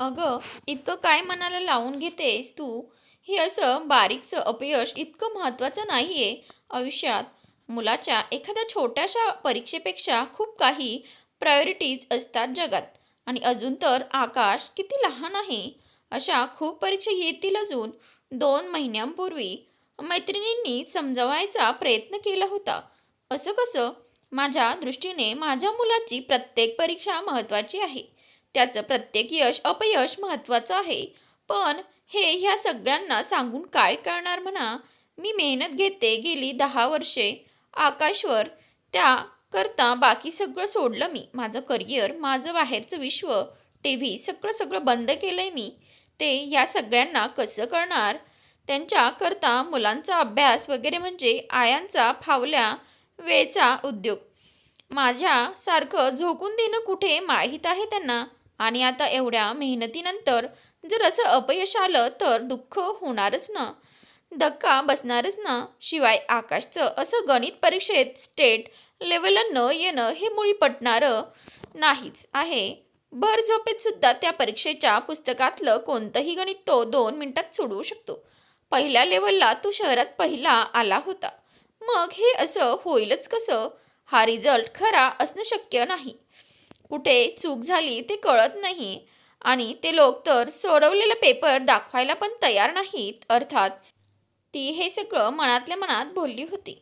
अगं इतकं काय मनाला लावून घेतेस तू? हे असं बारीकचं अपयश इतकं महत्त्वाचं नाही आहे आयुष्यात. मुलाच्या एखाद्या छोट्याशा परीक्षेपेक्षा खूप काही प्रायोरिटीज असतात जगात. आणि अजून तर आकाश किती लहान आहे. अशा खूप परीक्षा येतील अजून. दोन महिन्यांपूर्वी मैत्रिणींनी समजवायचा प्रयत्न केला होता. असं कसं? माझ्या दृष्टीने माझ्या मुलाची प्रत्येक परीक्षा महत्त्वाची आहे. त्याचं प्रत्येक यश अपयश महत्त्वाचं आहे. पण हे ह्या सगळ्यांना सांगून काय करणार म्हणा? मी मेहनत घेते गेली दहा वर्षे. आकाशवर त्याकरता बाकी सगळं सोडलं मी. माझं करिअर माझं बाहेरचं विश्व टी व्ही सगळं सगळं बंद केलं आहे मी. ते या सगळ्यांना कसं करणार त्यांच्याकरता मुलांचा अभ्यास वगैरे म्हणजे आयांचा फावल्या वेळचा उद्योग. माझ्यासारखं झोकून देणं कुठे? माहीत आहे त्यांना. आणि आता एवढ्या मेहनतीनंतर जर असं अपयश आलं तर दुःख होणारच ना? धक्का बसणारच ना? शिवाय आकाशचं असं गणित परीक्षेत स्टेट लेवलला न येणं हे मुळी पटणारं नाहीच आहे. भर झोपेत सुद्धा त्या परीक्षेच्या पुस्तकातलं कोणतंही गणित तो दोन मिनिटात सोडवू शकतो. पहिल्या लेवलला तो शहरात पहिला आला होता. मग हे असं होईलच कसं? हा रिझल्ट खरा असणं शक्य नाही. कुठे चूक झाली ते कळत नाही. आणि ते लोक तर सोडवलेला पेपर दाखवायला पण तयार नाहीत अर्थात. ती हे सगळं मनातल्या मनात बोलली होती.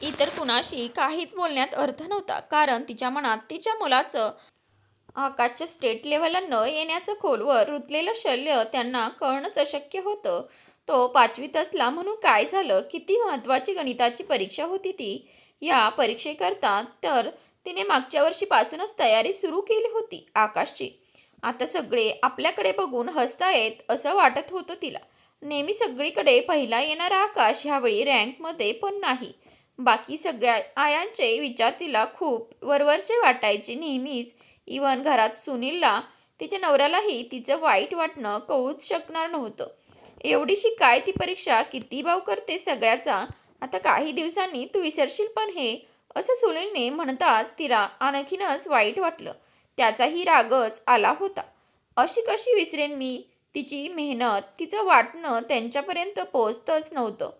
इतर कुणाशी काहीच बोलण्यात अर्थ नव्हता कारण तिच्या मनात तिच्या मुलाचं आकाशच्या स्टेट लेवलला न येण्याचं खोलवर रुतलेलं शल्य त्यांना कळणंच अशक्य होतं. तो पाचवीत असला म्हणून काय झालं? किती महत्त्वाची गणिताची परीक्षा होती ती? या परीक्षेकरता तर तिने मागच्या वर्षीपासूनच तयारी सुरू केली होती आकाशची. आता सगळे आपल्याकडे बघून हसतायत असं वाटत होतं तिला. नेहमी सगळीकडे पहिला येणारा आकाश ह्यावेळी रँकमध्ये पण नाही. बाकी सगळ्या आयांचे विचार तिला खूप वरवरचे वाटायचे नेहमीच. इवन घरात सुनीलला तिच्या नवऱ्यालाही तिचं वाईट वाटणं कळूच शकणार नव्हतं. एवढीशी काय ती परीक्षा किती भाव करते सगळ्याचा? आता काही दिवसांनी तू विसरशील पण हे. असं सुनीलने म्हणताच तिला आणखीनच वाईट वाटलं. त्याचाही रागच आला होता. अशी कशी विसरेन मी? तिची मेहनत तिचं वाटणं त्यांच्यापर्यंत पोचतच नव्हतं.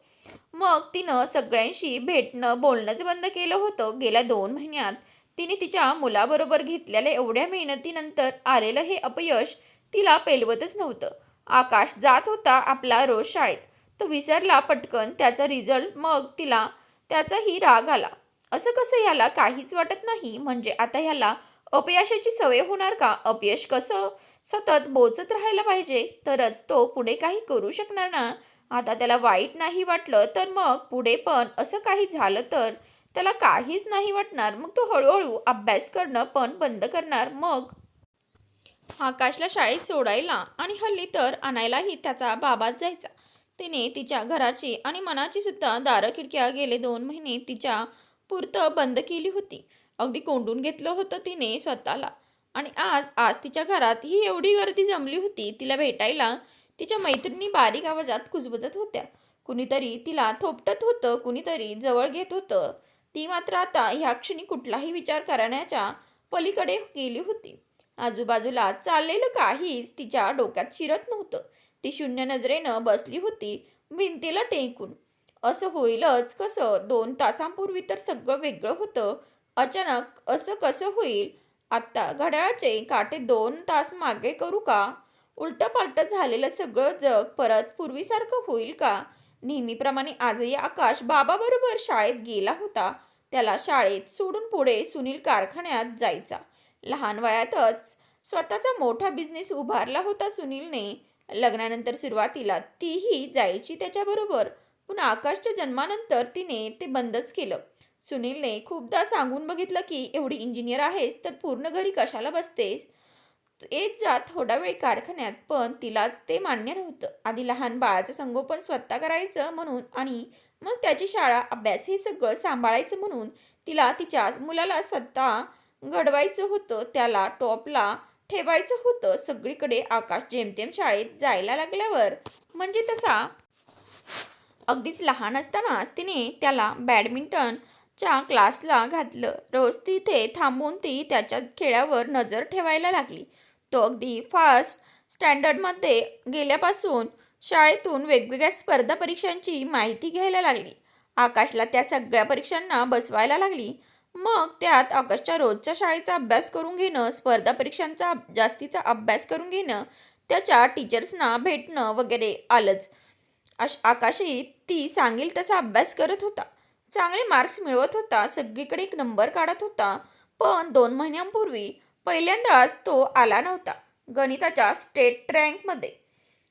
मग तिनं सगळ्यांशी भेटणं बोलणंच बंद केलं होतं. गेल्या दोन महिन्यात तिने तिच्या मुलाबरोबर घेतलेल्या एवढ्या मेहनतीनंतर आलेलं हे अपयश तिला पेलवतच नव्हतं. आकाश जात होता आपला रोज शाळेत. तो विसरला पटकन त्याचा रिझल्ट. मग तिला त्याचाही राग आला. असं कसं ह्याला काहीच वाटत नाही? म्हणजे आता ह्याला अपयशाची सवय होणार का? अपयश कसं सतत बोचत राहायला पाहिजे? तरच तो पुढे काही करू शकणार ना? आता त्याला वाईट नाही वाटलं तर मग पुढे पण असं काही झालं तर? त्याला काहीच नाही वाटणार. मग तो हळूहळू अभ्यास करणं पण बंद करणार. मग? आकाशला शाळेत सोडायला आणि हल्ली तर आणायलाही त्याचा बाबाच जायचा. तिने तिच्या घराची आणि मनाची सुद्धा दारं खिडक्या गेले दोन महिने तिच्या पुरतं बंद केली होती. अगदी कोंडून घेतलं होतं तिने स्वतःला. आणि आज आज तिच्या घरात ही एवढी गर्दी जमली होती तिला भेटायला तिच्या मैत्रिणी बारीक आवाजात कुजबुजत होत्या. कुणीतरी तिला थोपटत होतं कुणीतरी जवळ घेत होतं. ती मात्र आता ह्या क्षणी कुठलाही विचार करण्याच्या पलीकडे गेली होती. आजूबाजूला चाललेलं काहीच तिच्या डोक्यात शिरत नव्हतं. ती शून्य नजरेनं बसली होती भिंतीला टेकून. असं होईलच. कसं? दोन तासांपूर्वी तर सगळं वेगळं होतं. अचानक असं कसं होईल? आत्ता घड्याळाचे काटे दोन तास मागे करू का? उलटं पालटं झालेलं सगळं जग परत पूर्वीसारखं होईल का? नेहमीप्रमाणे आजही आकाश बाबाबरोबर शाळेत गेला होता. त्याला शाळेत सोडून पुढे सुनील कारखान्यात जायचा. लहान वयातच स्वतःचा मोठा बिझनेस उभारला होता सुनीलने. लग्नानंतर सुरुवातीला तीही जायची त्याच्याबरोबर. पण आकाशच्या जन्मानंतर तिने ते बंदच केलं. सुनीलने खूपदा सांगून बघितलं की एवढी इंजिनियर आहेस तर पूर्ण घरी कशाला बसतेस? येत जा थोडा वेळ कारखान्यात पण तिलाच ते मान्य नव्हतं. आधी लहान बाळाचं संगोपन स्वतः करायचं म्हणून आणि मग त्याची शाळा अभ्यास हे सगळं सांभाळायचं म्हणून तिला तिच्या मुलाला स्वतः घडवायचं होतं त्याला टॉपला ठेवायचं होतं. सगळीकडे आकाश जेमतेम शाळेत जायला लागल्यावर म्हणजे तसा अगदीच लहान असतानाच तिने त्याला बॅडमिंटनच्या क्लासला घातलं. रोज तिथे थांबून ती त्याच्या खेळावर नजर ठेवायला लागली. तो अगदी फास्ट स्टँडर्डमध्ये गेल्यापासून शाळेतून वेगवेगळ्या स्पर्धा परीक्षांची माहिती घ्यायला लागली. आकाशला त्या सगळ्या परीक्षांना बसवायला लागली. मग त्यात आकाशच्या रोजच्या शाळेचा अभ्यास करून घेणं स्पर्धा परीक्षांचा जास्तीचा अभ्यास करून घेणं त्याच्या टीचर्सना भेटणं वगैरे आलंच. आश आकाशही ती सांगेल तसा अभ्यास करत होता. चांगले मार्क्स मिळवत होता सगळीकडे एक नंबर काढत होता. पण दोन महिन्यांपूर्वी पहिल्यांदाच तो आला नव्हता गणिताच्या स्टेट रँकमध्ये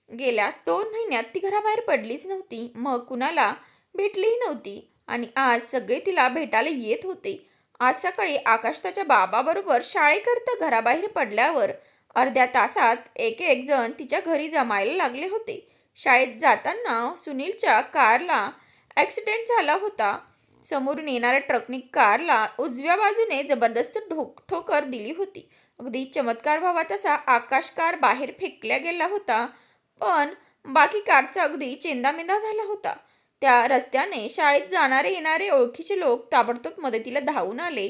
गेल्या दोन महिन्यात ती घराबाहेर पडलीच नव्हती मग कुणाला भेटलीही नव्हती आणि आज सगळे तिला भेटायला येत होते. आज सकाळी आकाश त्याच्या बाबाबरोबर शाळेकरता घराबाहेर पडल्यावर अर्ध्या तासात एक एक जण तिच्या घरी जमायला लागले होते. शाळेत जाताना सुनीलच्या कारला ॲक्सिडेंट झाला होता. समोरून येणाऱ्या ट्रकने कारला उजव्या बाजूने जबरदस्त ठोक ठोकर दिली होती. अगदी चमत्कार व्हावा तसा आकाश कार बाहेर फेकल्या गेला होता पण बाकी कारचा अगदी चेंदामेंदा झाला होता. त्या रस्त्याने शाळेत जाणारे येणारे ओळखीचे लोक ताबडतोब मदतीला धावून आले.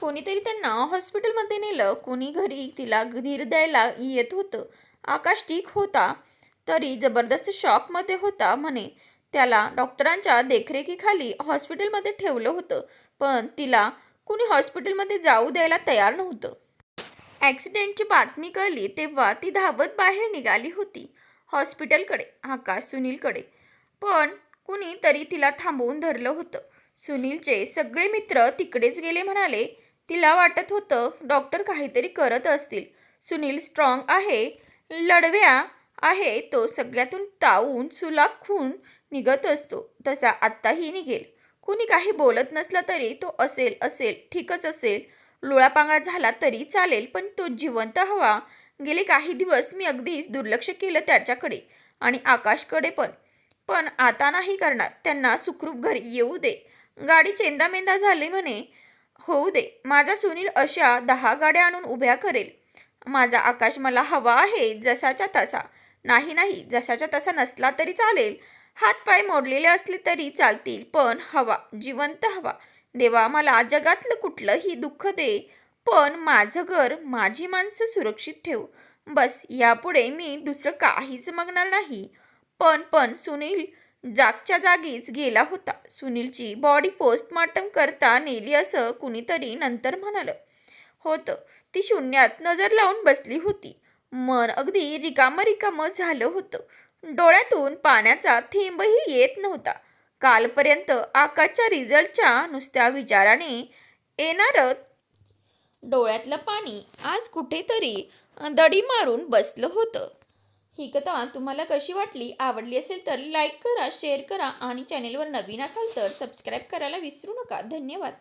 कोणीतरी त्यांना हॉस्पिटलमध्ये नेलं. कोणी घरी तिला धीर द्यायला येत होतं. आकाश ठीक होता. तरी जबरदस्त शॉकमध्ये होता म्हणे. त्याला डॉक्टरांच्या देखरेखीखाली हॉस्पिटलमध्ये ठेवलं होतं पण तिला कुणी हॉस्पिटलमध्ये जाऊ द्यायला तयार नव्हतं. ॲक्सिडेंटची बातमी कळली तेव्हा ती धावत बाहेर निघाली होती हॉस्पिटलकडे आकाश सुनीलकडे. पण कुणी तरी तिला थांबवून धरलं होतं. सुनीलचे सगळे मित्र तिकडेच गेले म्हणाले तिला वाटत होतं डॉक्टर काहीतरी करत असतील. सुनील स्ट्रॉंग आहे लढव्या आहे तो सगळ्यातून तावून सुलाखून निघत असतो. तसा आत्ताही निघेल. कुणी काही बोलत नसला तरी तो असेल असेल ठीकच असेल. लोळापांगळा झाला तरी चालेल पण तो जिवंत हवा. गेले काही दिवस मी अगदीच दुर्लक्ष केलं त्याच्याकडे आणि आकाशकडे पण. पण आता नाही करणार. त्यांना सुखरूप घरी येऊ दे. गाडी चेंदामेंदा झाली म्हणे. होऊ दे. माझा सुनील अशा दहा गाड्या आणून उभ्या करेल. माझा आकाश मला हवा आहे जसाच्या तसा. नाही नाही जसाच्या तसा नसला तरी चालेल. हातपाय मोडलेले असले तरी चालतील पण हवा जिवंत हवा. देवा मला जगातलं कुठलंही दुःख दे पण माझं घर माझी माणसं सुरक्षित ठेव. बस यापुढे मी दुसरं काहीच मागणार नाही. पण पण सुनील जागच्या जागीच गेला होता. सुनीलची बॉडी पोस्टमॉर्टम करता नेली असं कुणीतरी नंतर म्हणालं. होतं ती शून्यात नजर लावून बसली होती. मन अगदी रिकामं रिकामं झालं होतं. डोळ्यातून पाण्याचा थेंबही येत नव्हता. कालपर्यंत आकाशच्या रिझल्टच्या नुसत्या विचाराने येणारं डोळ्यातलं पाणी आज कुठेतरी दडी मारून बसलं होतं. ही कथा तुम्हाला कशी वाटली आवडली असेल तर लाईक करा शेअर करा आणि चॅनेलवर नवीन असाल तर सबस्क्राईब करायला विसरू नका. धन्यवाद.